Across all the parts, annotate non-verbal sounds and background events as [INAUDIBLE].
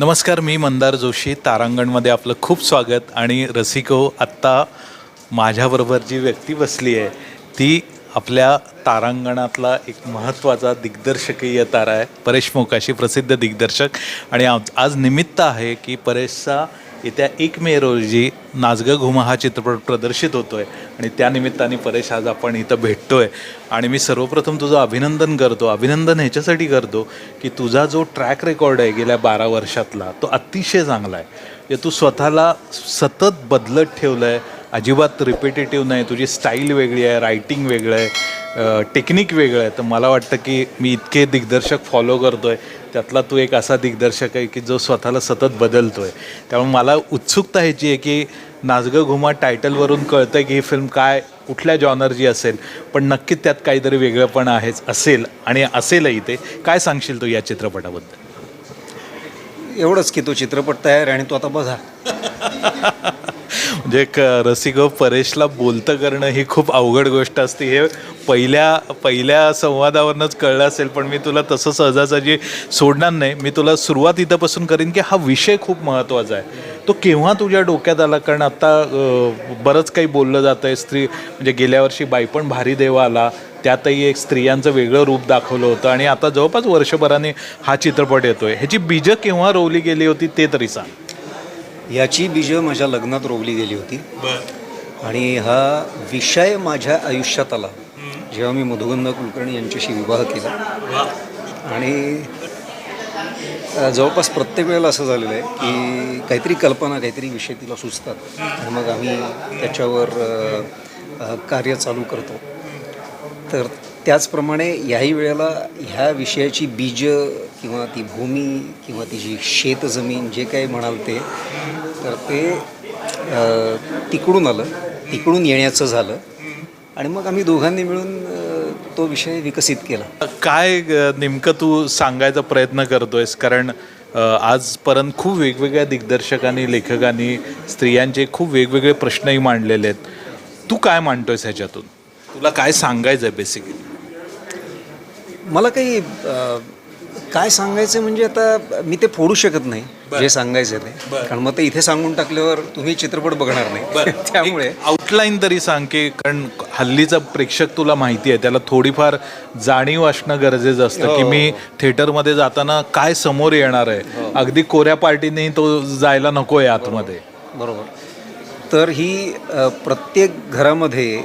नमस्कार मी मंदार जोशी तारांगणमध्ये आपलं खूप स्वागत आणि रसिको आत्ता माझ्याबरोबर जी व्यक्ती बसली आहे ती आपल्या तारांगणातला एक महत्त्वाचा दिग्दर्शकीय तारा आहे परेश मोकाशी प्रसिद्ध दिग्दर्शक. आणि आज आज निमित्त आहे की परेशचा येत्या एक मे रोजी नाचगं घुमा हा चित्रपट प्रदर्शित होतो आहे आणि त्यानिमित्ताने परेश आज आपण इथं भेटतो आहे आणि मी सर्वप्रथम तुझं अभिनंदन करतो अभिनंदन ह्याच्यासाठी करतो की तुझा जो ट्रॅक रेकॉर्ड आहे गेल्या बारा वर्षातला तो अतिशय चांगला आहे. म्हणजे तू स्वतःला सतत बदलत ठेवलं आहे अजिबात रिपिटेटिव्ह नाही तुझी स्टाईल वेगळी आहे रायटिंग वेगळं आहे टेक्निक वेगळं आहे. तर मला वाटतं की मी इतके दिग्दर्शक फॉलो करतो आहे त्यातला तू एक असा दिग्दर्शक आहे की जो स्वतःला सतत बदलतो आहे त्यामुळे मला उत्सुकता ह्याची आहे की नाचगं घुमा टायटलवरून कळतं की ही फिल्म काय कुठल्या जॉनरची असेल पण नक्कीच त्यात काहीतरी वेगळं पण आहेच असेल आणि असेलही ते. काय सांगशील तू या चित्रपटाबद्दल? एवढंच की तो चित्रपट तयार आहे आणि तो आता बघा. म्हणजे क रसिक हो, परेशला बोलतं करणं ही खूप अवघड गोष्ट असते. हे पहिल्या पहिल्या संवादावरनंच कळलं असेल पण मी तुला तसं सहजासहजी सोडणार नाही. मी तुला सुरुवात इथंपासून करीन की हा विषय खूप महत्त्वाचा आहे. तो केव्हा तुझ्या डोक्यात आला? कारण आत्ता बरंच काही बोललं जातं आहे स्त्री म्हणजे गेल्या वर्षी बायपण भारी देवा आला. त्यातही एक स्त्रियांचं वेगळं रूप दाखवलं होतं. आणि आता जवळपास वर्षभराने हा चित्रपट येतोय. ह्याची बीजं केव्हा रोवली गेली होती ते तरी सांग. याची बीजं माझ्या लग्नात रोवली गेली होती. आणि हा विषय माझ्या आयुष्यात आला. जेव्हा मी मधुगंधा कुलकर्णी यांच्याशी विवाह केला. आणि जवळपास प्रत्येक वेळेला असं झालेलं आहे की काहीतरी कल्पना काहीतरी विषय तिला सुचतात. आणि मग आम्ही त्याच्यावर कार्य चालू करतो. तर त्याचप्रमाणे याही वेळेला ह्या विषयाची बीज किंवा ती भूमी किंवा तिची शेतजमीन जे काही म्हणाल ते तर ते तिकडून आलं तिकडून येण्याचं झालं. आणि मग आम्ही दोघांनी मिळून तो विषय विकसित केला. काय नेमकं तू सांगायचा प्रयत्न करतोयस? कारण आजपर्यंत खूप वेगवेगळ्या दिग्दर्शकांनी लेखकांनी स्त्रियांचे खूप वेगवेगळे प्रश्नही मांडलेले आहेत. तू काय मांडतोयस ह्याच्यातून? तुला काय सांगायचं आहे बेसिकली मला काही काय सांगायचं म्हणजे आता मी ते फोडू शकत नाही जे सांगायचं ते. कारण मग ते इथे सांगून टाकल्यावर तुम्ही चित्रपट बघणार नाही. [LAUGHS] त्यामुळे आउटलाईन तरी सांग की कारण हल्लीचा प्रेक्षक तुला माहिती आहे त्याला थोडीफार जाणीव असणं गरजेचं असतं की मी थिएटरमध्ये जाताना काय समोर येणार आहे. अगदी कोऱ्या पार्टीने तो जायला नको आहे आतमध्ये. बरोबर. तर ही प्रत्येक घरामध्ये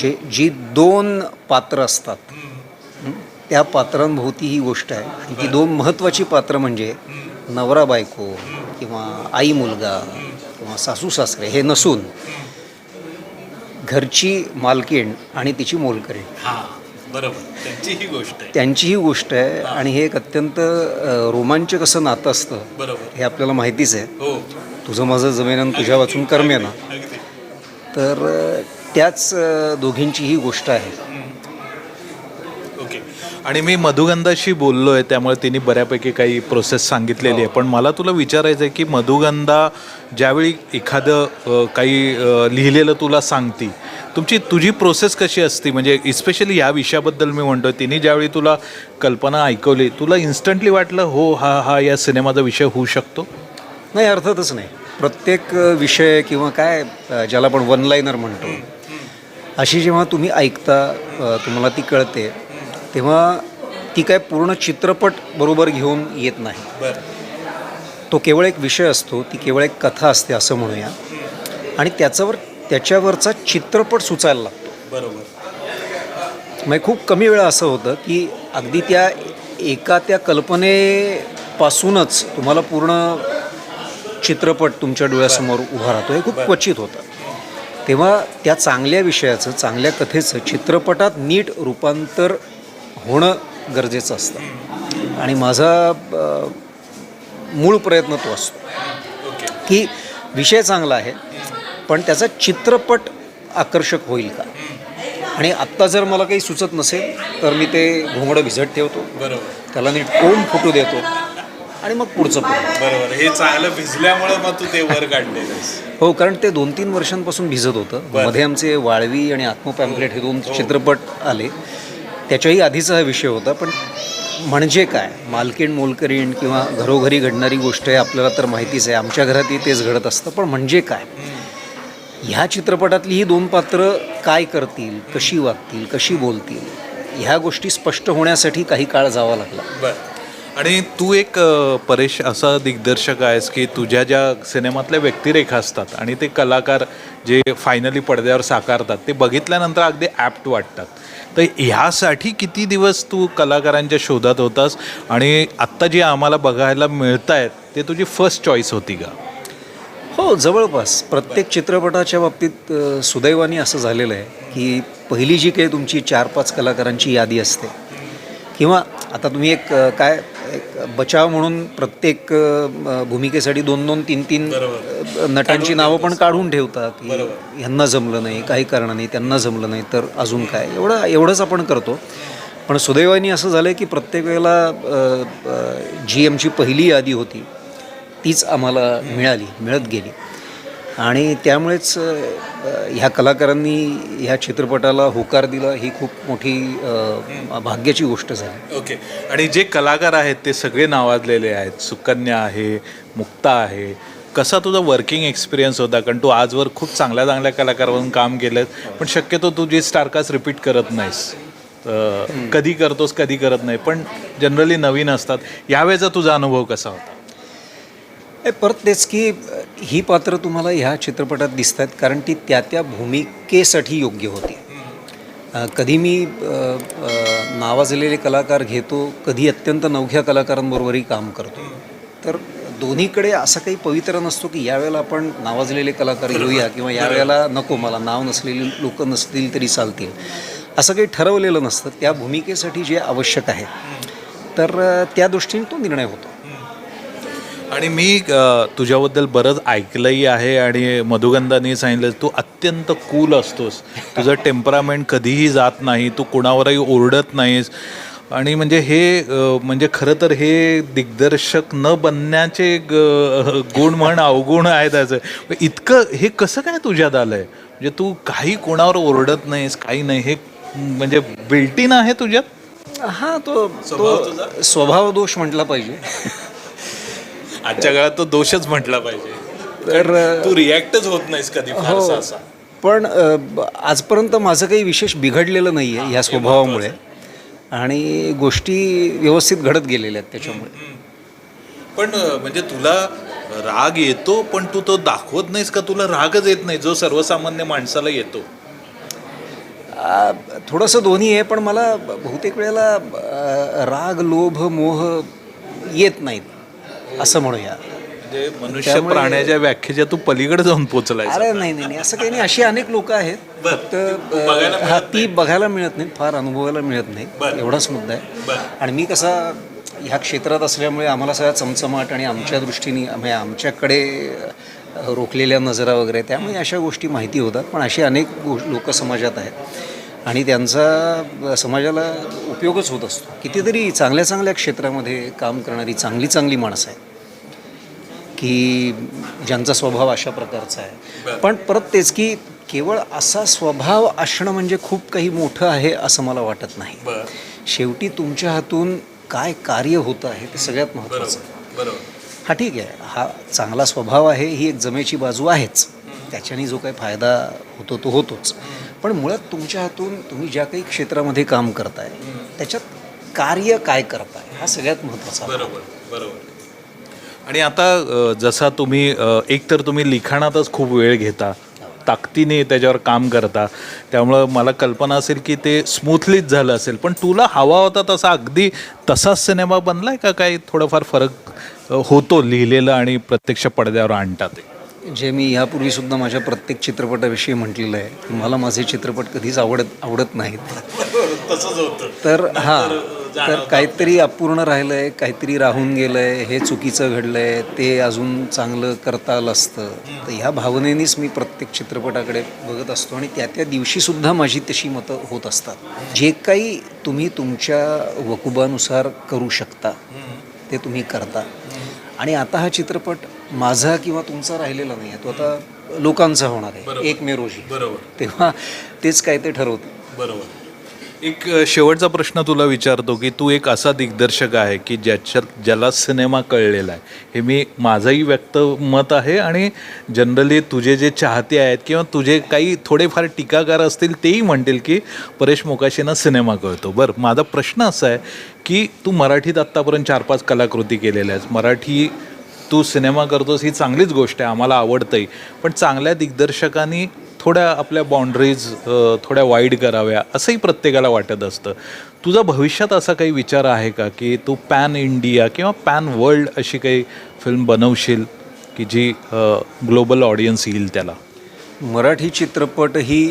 जे जी दोन पात्र असतात हं, त्या पात्रांभोवती ही गोष्ट आहे. ती दोन महत्त्वाची पात्र म्हणजे नवरा बायको किंवा आई मुलगा किंवा सासू सासरे हे नसून घरची मालकीण आणि तिची मोलकरीण. हां बरोबर. त्यांची ही गोष्ट आहे. त्यांची ही गोष्ट आहे आणि हे एक अत्यंत रोमांचक असं नातं असतं. बरोबर. हे आपल्याला माहितीच आहे. हो. तुझं माझं जमेना तुझ्या वाचून कर्मेना तर अ, त्याच दोघींची ही गोष्ट आहे. आणि मी मधुगंधाशी बोललो आहे त्यामुळे तिने बऱ्यापैकी काही प्रोसेस सांगितलेली आहे. पण मला तुला विचारायचं आहे की मधुगंधा ज्यावेळी एखादं काही लिहिलेलं तुला सांगती तुमची तुझी प्रोसेस कशी असते? म्हणजे इस्पेशली या विषयाबद्दल मी म्हणतो तिने ज्यावेळी तुला कल्पना ऐकवली तुला इन्स्टंटली वाटलं हो हा हा या सिनेमाचा विषय होऊ शकतो? नाही अर्थातच नाही. प्रत्येक विषय किंवा काय ज्याला आपण वन लाईनर म्हणतो अशी जेव्हा तुम्ही ऐकता तुम्हाला ती कळते. तेव्हा ती काय पूर्ण चित्रपट बरोबर घेऊन येत नाही. तो केवळ एक विषय असतो ती केवळ एक कथा असते असं म्हणूया. आणि त्याच्यावर त्याच्यावरचा चित्रपट सुचायला लागतो. बरोबर. म्हणजे खूप कमी वेळा असं होतं की अगदी त्या एका त्या कल्पनेपासूनच तुम्हाला पूर्ण चित्रपट तुमच्या डोळ्यासमोर उभा राहतो. हे खूप क्वचित होतं. तेव्हा त्या चांगल्या विषयाचं चांगल्या कथेचं चित्रपटात नीट रूपांतर होणं गरजेचं असतं. आणि माझा मूळ प्रयत्न तो असतो. की विषय चांगला आहे पण त्याचा चित्रपट आकर्षक होईल का? आणि आत्ता जर मला काही सुचत नसेल तर मी ते घोंगडं भिजत ठेवतो. बरोबर. त्याला नीट कोंब फुटू देतो आणि मग पुढचं पुढं बरोबर. हे चांगलं भिजल्यामुळे मग तू ते वर काढलेलंस. हो कारण ते दोन तीन वर्षांपासून भिजत होतं. मध्ये आमचे वाळवी आणि आत्मपॅम्पलेट हे दोन चित्रपट आले. त्याच्याही आधीचा हा विषय होता पण म्हणजे काय? मालकीण मोलकरीण किंवा घरोघरी घडणारी गोष्ट आहे आपल्याला तर माहितीच आहे. आमच्या घरातही तेच घडत असतं पण म्हणजे काय? ह्या चित्रपटातली ही दोन पात्र काय करतील कशी वागतील कशी बोलतील ह्या गोष्टी स्पष्ट होण्यासाठी काही काळ जावा लागला. आणि तू एक परेश असा दिग्दर्शक आहेस की तुझ्या ज्या सिनेमातल्या व्यक्तिरेखा असतात आणि ते कलाकार जे फायनली पडद्यावर साकारतात ते बघितल्यानंतर अगदी ॲप्ट वाटतात. तर ह्यासाठी किती दिवस तू कलाकारांच्या शोधात होतास? आणि आत्ता जे आम्हाला बघायला मिळत आहेत ते तुझी फर्स्ट चॉईस होती का? हो जवळपास. प्रत्येक चित्रपटाच्या बाबतीत सुदैवानी असं झालेलं आहे की पहिली जी काही तुमची चार पाच कलाकारांची यादी असते. किंवा आता तुम्ही एक काय एक बचाव म्हणून प्रत्येक भूमिकेसाठी दोन दोन तीन तीन नटांची नावं पण काढून ठेवता की ह्यांना जमलं नाही काही कारणाने त्यांना जमलं नाही तर अजून काय? एवढं एवढंच आपण करतो. पण सुदैवाने असं झालं की प्रत्येक वेळेला जी आमची पहिली यादी होती तीच आम्हाला मिळाली मिळत गेली. आणि त्यामुळेच ह्या कलाकारांनी ह्या चित्रपटाला होकार दिला ही खूप मोठी भाग्याची गोष्ट झाली. ओके. आणि जे कलाकार आहेत ते सगळे नावाजलेले आहेत. सुकन्या आहे मुक्ता आहे. कसा तुझा वर्किंग एक्सपिरियन्स होता? कारण तू आजवर खूप चांगल्या चांगल्या कलाकारांवरून काम केलं पण शक्यतो तू जे स्टारकास्ट रिपीट करत नाहीस. कधी करतोस कधी करत नाही. पण जनरली नवीन असतात. यावेळेचा तुझा अनुभव कसा होता? परत तेच की ही पात्र तुम्हाला ह्या चित्रपटात दिसत आहेत कारण ती त्या त्या भूमिकेसाठी योग्य होती. कधी मी नावाजलेले कलाकार घेतो कधी अत्यंत नवख्या कलाकारांबरोबरही काम करतो. तर दोन्हीकडे असं काही पवित्र नसतो की यावेळेला आपण नावाजलेले कलाकार घेऊया किंवा यावेळेला नको मला नाव नसलेली लोक नसतील तरी चालतील. असं काही ठरवलेलं नसतं. त्या भूमिकेसाठी जे आवश्यक आहे. तर त्या दृष्टीने तो निर्णय होतो. आणि मी तुझ्याबद्दल बरंच ऐकलंही आहे आणि मधुगंधाने सांगितलं तू अत्यंत कूल असतोस. तुझं टेम्परामेंट कधीही जात नाही तू कुणावरही ओरडत नाहीस. आणि म्हणजे हे म्हणजे खरं तर हे दिग्दर्शक न बनण्याचे ग- गुण म्हण अवगुण आहेत त्याचं. इतकं हे कसं काय तुझ्यात आलंय? म्हणजे तू काही कोणावर ओरडत नाहीस काही नाही हे म्हणजे बिल्टीन आहे तुझ्यात? हा तो तो स्वभाव दोष म्हटला पाहिजे. आजच्या काळात तो दोषच म्हटला पाहिजे. तर तू रिॲक्टच होत नाहीस कधी फारसा असा. पण आजपर्यंत माझं काही विशेष बिघडलेलं नाही आहे ह्या स्वभावामुळे. आणि गोष्टी व्यवस्थित घडत गेलेल्या आहेत त्याच्यामुळे. पण म्हणजे तुला राग येतो पण तू तो दाखवत नाहीस का? तुला रागच येत नाही जो सर्वसामान्य माणसाला येतो. थोडंसं दोन्ही आहे पण मला बहुतेक वेळेला राग लोभ मोह येत नाहीत. असं म्हणूया. म्हणजे मनुष्य प्राण्याच्या व्याख्येच्या तू पलीकडे जाऊन पोचलाय अरे नाही नाही नाही. असं काही नाही. अशी अनेक लोक आहेत. फक्त हा ती बघायला मिळत नाही. फार अनुभवायला मिळत नाही. एवढाच मुद्दा आहे. आणि मी कसा ह्या क्षेत्रात असल्यामुळे आम्हाला सगळा चमचमाट आणि आमच्या दृष्टीने म्हणजे आमच्याकडे रोखलेल्या नजरा वगैरे त्यामुळे अशा गोष्टी माहिती होतात. पण असे अनेक लोक समाजात आहेत. आणि त्यांचा समाजाला उपयोगच होत असतो. कितीतरी चांगल्या चांगल्या क्षेत्रामध्ये काम करणारी चांगली चांगली माणसं आहेत. की ज्यांचा स्वभाव अशा प्रकारचा आहे. पण परत तेच की केवळ असा स्वभाव असणं म्हणजे खूप काही मोठं आहे असं मला वाटत नाही. शेवटी तुमच्या हातून काय कार्य होतं आहे ते सगळ्यात महत्त्वाचं हा ठीक आहे. हा चांगला स्वभाव आहे ही एक जमेची बाजू आहेच. त्याच्याने जो काही फायदा होतो तो होतोच. पण मुळात तुमच्या हातून तुम्ही ज्या काही क्षेत्रामध्ये काम करताय त्याच्यात कार्य काय करताय हा सगळ्यात महत्त्वाचा. बरोबर बरोबर. आणि आता जसा तुम्ही अ, एक तर तुम्ही लिखाणातच खूप वेळ घेता ताकदीने त्याच्यावर काम करता त्यामुळं मला कल्पना असेल की ते स्मूथलीच झालं असेल. पण तुला हवा होता तसा अगदी तसाच सिनेमा बनलाय का काही थोडाफार फरक होतो लिहिलेलं आणि प्रत्यक्ष पडद्यावर आणता ते? जे मी यापूर्वी सुद्धा माझ्या प्रत्येक चित्रपटाविषयी म्हटलेलं आहे मला माझे चित्रपट कधीच आवडत आवडत नाहीत. [LAUGHS] तसंच होतं. तर हां तर काहीतरी अपूर्ण राहिलं आहे काहीतरी राहून गेलं आहे हे चुकीचं घडलं आहे ते अजून चांगलं करता आलं असतं. तर ह्या भावनेनेच मी प्रत्येक चित्रपटाकडे बघत असतो आणि त्या त्या दिवशीसुद्धा माझी तशी मतं होत असतात. जे काही तुम्ही तुमच्या वकुबानुसार करू शकता ते तुम्ही करता. आणि आता हा चित्रपट माझा किंवा तुमचा राहिलेला नाही आहे. तो आता लोकांचा होणार आहे. एक मे रोजी. बरोबर. तेव्हा तेच काय ते ठरवतं. बरोबर. एक शेवटचा प्रश्न तुला विचारतो की तू एक असा दिग्दर्शक आहे की ज्याच्या ज्याला सिनेमा कळलेला आहे. हे मी माझंही व्यक्त मत आहे आणि जनरली तुझे जे चाहते आहेत किंवा तुझे काही थोडेफार टीकाकार असतील तेही म्हणतील की परेश मोकाशींना सिनेमा कळतो. बरं माझा प्रश्न असा आहे की तू मराठीत आत्तापर्यंत चार पाच कलाकृती केलेल्या आहेस मराठी तू सिनेमा करतोस ही चांगलीच गोष्ट आहे आम्हाला आवडतंही. पण चांगल्या दिग्दर्शकांनी थोड्या आपल्या बाउंड्रीज थोड्या वाईड कराव्या असंही प्रत्येकाला वाटत असतं. तुझा भविष्यात असा काही विचार आहे का की तू पॅन इंडिया किंवा पॅन वर्ल्ड अशी काही फिल्म बनवशील की जी ग्लोबल ऑडियन्स येईल त्याला? मराठी चित्रपट ही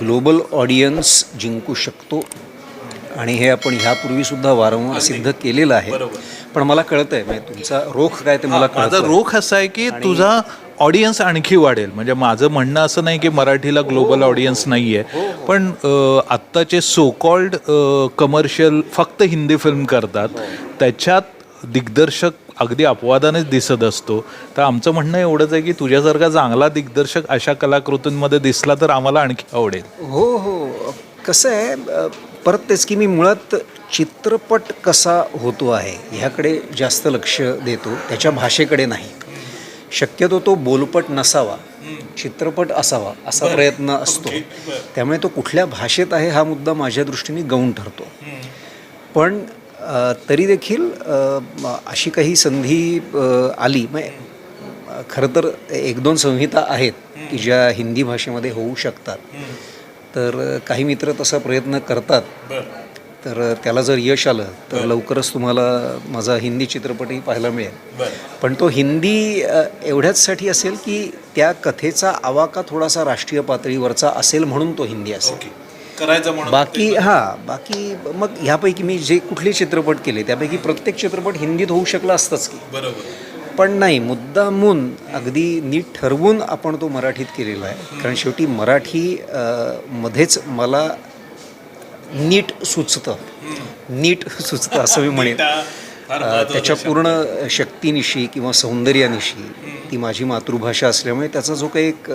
ग्लोबल ऑडियन्स जिंकू शकतो. आणि हे आपण ह्यापूर्वीसुद्धा वारंवार सिद्ध केलेलं आहे. पण मला कळतंय म्हणजे तुमचा रोख काय ते मला कळतं रोख असा आहे की तुझा ऑडियन्स आणखी वाढेल. म्हणजे माझं म्हणणं असं नाही की मराठीला ग्लोबल ऑडियन्स नाही आहे पण आत्ताचे सो कॉल्ड कमर्शियल फक्त हिंदी फिल्म करतात. त्याच्यात दिग्दर्शक अगदी अपवादानेच दिसत असतो. तर आमचं म्हणणं एवढंच आहे की तुझ्यासारखा चांगला दिग्दर्शक अशा कलाकृतींमध्ये दिसला तर आम्हाला आणखी आवडेल. हो हो. कसं आहे परत तेच की मी मुळात चित्रपट कसा होतो आहे ह्याकडे जास्त लक्ष देतो. त्याच्या भाषेकडे नाही. शक्यतो तो बोलपट नसावा चित्रपट असावा असा प्रयत्न असतो. त्यामुळे तो कुठल्या भाषेत आहे हा मुद्दा माझ्या दृष्टीने गौण ठरतो. पण तरी देखील अशी काही संधी आली. मग अ, खरं तर एक दोन संहिता आहेत की ज्या हिंदी भाषेमध्ये होऊ शकतात. तर काही मित्र तसा प्रयत्न करतात. तर त्याला जर यश आलं तर लवकरच तुम्हाला माझा हिंदी चित्रपटही पाहायला मिळेल. पण तो हिंदी एवढ्याचसाठी असेल की त्या कथेचा आवाका थोडासा राष्ट्रीय पातळीवरचा असेल म्हणून तो हिंदी असेल. करायचं बाकी हां बाकी मग ह्यापैकी मी जे कुठले चित्रपट केले त्यापैकी प्रत्येक चित्रपट हिंदीत होऊ शकला असताच की. बरोबर. पण नाही मुद्दामून अगदी नीट ठरवून आपण तो मराठीत केलेला आहे. कारण शेवटी मराठी मध्येच मला नीट सुचतं. नीट सुचतं असं मी म्हणेन. त्याच्या पूर्ण शक्तीनिशी किंवा सौंदर्यानिशी ती माझी मातृभाषा असल्यामुळे त्याचा जो काही एक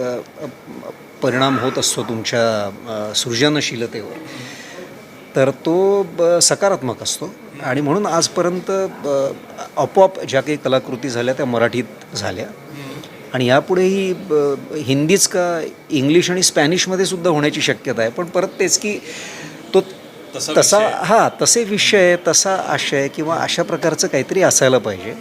परिणाम होत असतो तुमच्या सृजनशीलतेवर तर तो सकारात्मक असतो. आणि म्हणून आजपर्यंत आपोआप ज्या काही कलाकृती झाल्या त्या मराठीत झाल्या. आणि यापुढेही हिंदीच का इंग्लिश आणि स्पॅनिशमध्ये सुद्धा होण्याची शक्यता आहे. पण परत तेच की तो तसा हा तसे विषय तसा आशय किंवा अशा प्रकारचं काहीतरी असायला पाहिजे.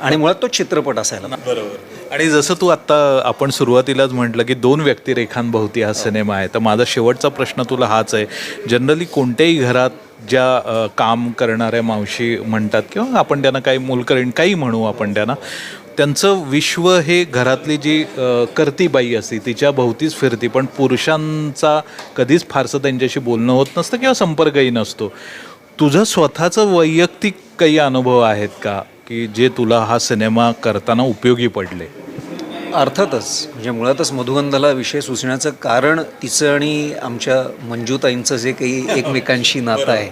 आणि मुळात तो चित्रपट असायला पाहिजे. बरोबर. आणि जसं तू आत्ता आपण सुरुवातीलाच म्हटलं की दोन व्यक्तिरेखांभोवती हा सिनेमा आहे. तर माझा शेवटचा प्रश्न तुला हाच आहे. जनरली कोणत्याही घरात ज्या अ, काम करणाऱ्या मावशी म्हणतात किंवा आपण त्यांना काही मोलकरीण काही म्हणू आपण त्यांना त्यांचं विश्व हे घरातली जी करती बाई असते तिच्या भोवतीच फिरती पण पुरुषांचा कधीच फारसं त्यांच्याशी बोलणं होत नसतं किंवा संपर्कही नसतो. तुझं स्वतःचं वैयक्तिक काही अनुभव आहेत का? की जे तुला हा सिनेमा करताना उपयोगी पडले? अर्थातच. म्हणजे मुळातच मधुगंधाला विषय सुचण्याचं कारण तिचं आणि आमच्या मंजूताईंचं जे काही एकमेकांशी नातं आहे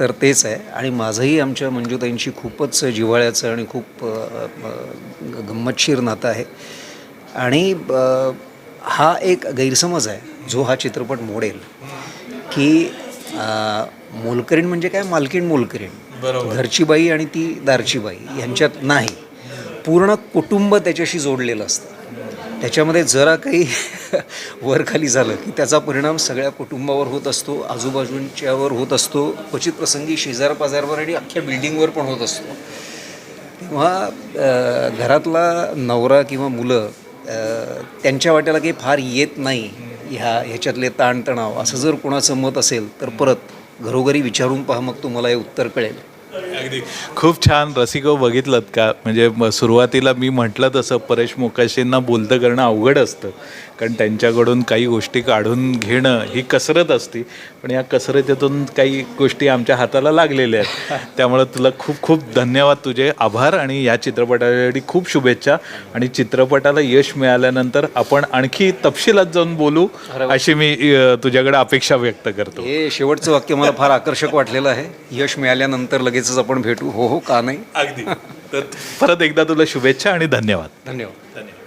तर तेच आहे. आणि माझंही आमच्या मंजूताईंशी खूपच जिव्हाळ्याचं आणि खूप गंमतशीर नातं आहे. आणि हा एक गैरसमज आहे जो हा चित्रपट मोडेल की मोलकरीण म्हणजे काय? मालकीण मोलकरीण. घरची बाई आणि ती दारची बाई यांच्यात नाही. पूर्ण कुटुंब त्याच्याशी जोडलेलं असतं. त्याच्यामध्ये जरा काही वरखाली झालं की त्याचा परिणाम सगळ्या कुटुंबावर होत असतो आजूबाजूंच्यावर होत असतो क्वचित प्रसंगी शेजारपाजारवर आणि अख्ख्या बिल्डिंगवर पण होत असतो. तेव्हा घरातला नवरा किंवा मुलं त्यांच्या वाट्याला काही फार येत नाही ह्या ह्याच्यातले ताणतणाव. असं जर कोणाचं मत असेल तर परत घरोघरी विचारून पहा मग तुम्हाला हे उत्तर कळेल. अगदी. खूप छान रसिको बघितलं का? म्हणजे सुरुवातीला मी म्हटलं तसं परेश मोकाशींना बोलतं करणं अवघड असतं. कारण त्यांच्याकडून काही गोष्टी काढून घेणं ही कसरत असते. पण या कसरतीतून काही गोष्टी आमच्या हाताला लागलेल्या आहेत. [LAUGHS] त्यामुळं तुला खूप खूप धन्यवाद. तुझे आभार आणि या चित्रपटासाठी खूप शुभेच्छा. आणि चित्रपटाला यश मिळाल्यानंतर आपण आणखी तपशिलात जाऊन बोलू अशी मी तुझ्याकडे अपेक्षा व्यक्त करतो. हे शेवटचं वाक्य मला फार आकर्षक वाटलेलं आहे. यश मिळाल्यानंतर लगेचच आपण भेटू. हो हो का नाही? अगदी. तर परत एकदा तुला शुभेच्छा आणि धन्यवाद. धन्यवाद. धन्यवाद.